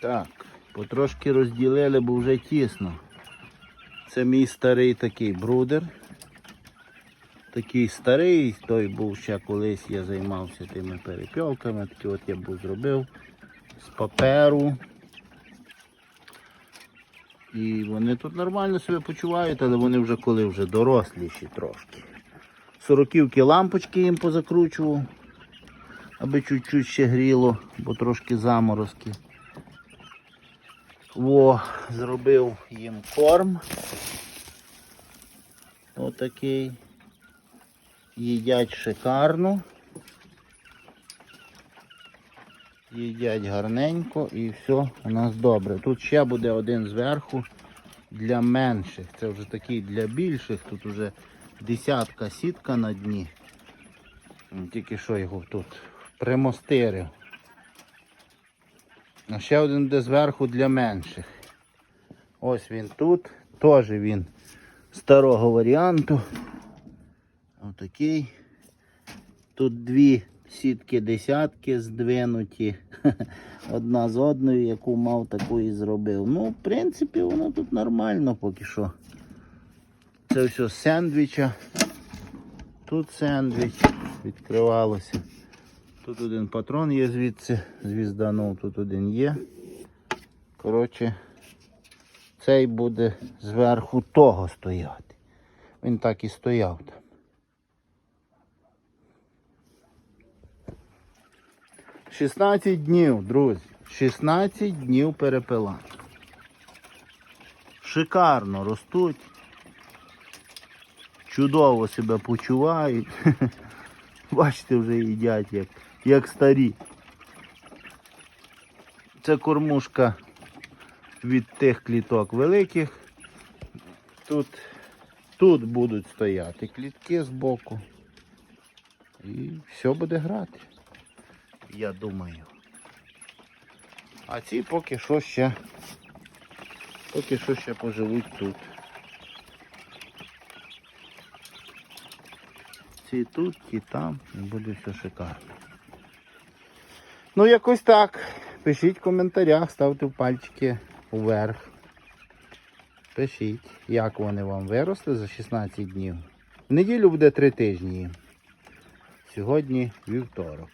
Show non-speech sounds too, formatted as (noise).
Так, потрошки розділили, бо вже тісно. Це мій старий такий брудер. Такий старий, той був ще колись я займався тими перепілками, такий от я був зробив з паперу. І вони тут нормально себе почувають, але вони вже коли вже доросліші трошки. Сороківки лампочки їм позакручував, аби чуть-чуть ще гріло, бо трошки заморозки. Во, зробив їм корм. Отакий. Їдять шикарно. Їдять гарненько і все у нас добре. Тут ще буде один зверху для менших. Це вже такий для більших. Тут вже десятка сітка на дні. Тільки що його тут примостирив. А ще один буде зверху для менших. Ось він тут. Теж він старого варіанту. Отакий. Тут дві сітки десятки здвинуті. (laughs) Одна з одною, яку мав, таку і зробив. Ну, в принципі, воно тут нормально поки що. Це все з сендвіча. Тут сендвіч відкривалося. Тут один патрон є звідси, звізданув, тут один є. Коротше, цей буде зверху того стояти. Він так і стояв там. Шістнадцять днів, друзі. 16 днів перепила. Шикарно ростуть. Чудово себе почувають. (laughs) Бачите, вже їдять як, як старі. Це кормушка від тих кліток великих. Тут, тут будуть стояти клітки збоку. І все буде грати. Я думаю. А ці поки що ще поки що ще поживуть тут. Ці тут, ті там, буде все шикарно. Ну, якось так. Пишіть в коментарях, ставте пальчики вверх. Пишіть, як вони вам виросли за 16 днів. В неділю буде 3 тижні. Сьогодні вівторок.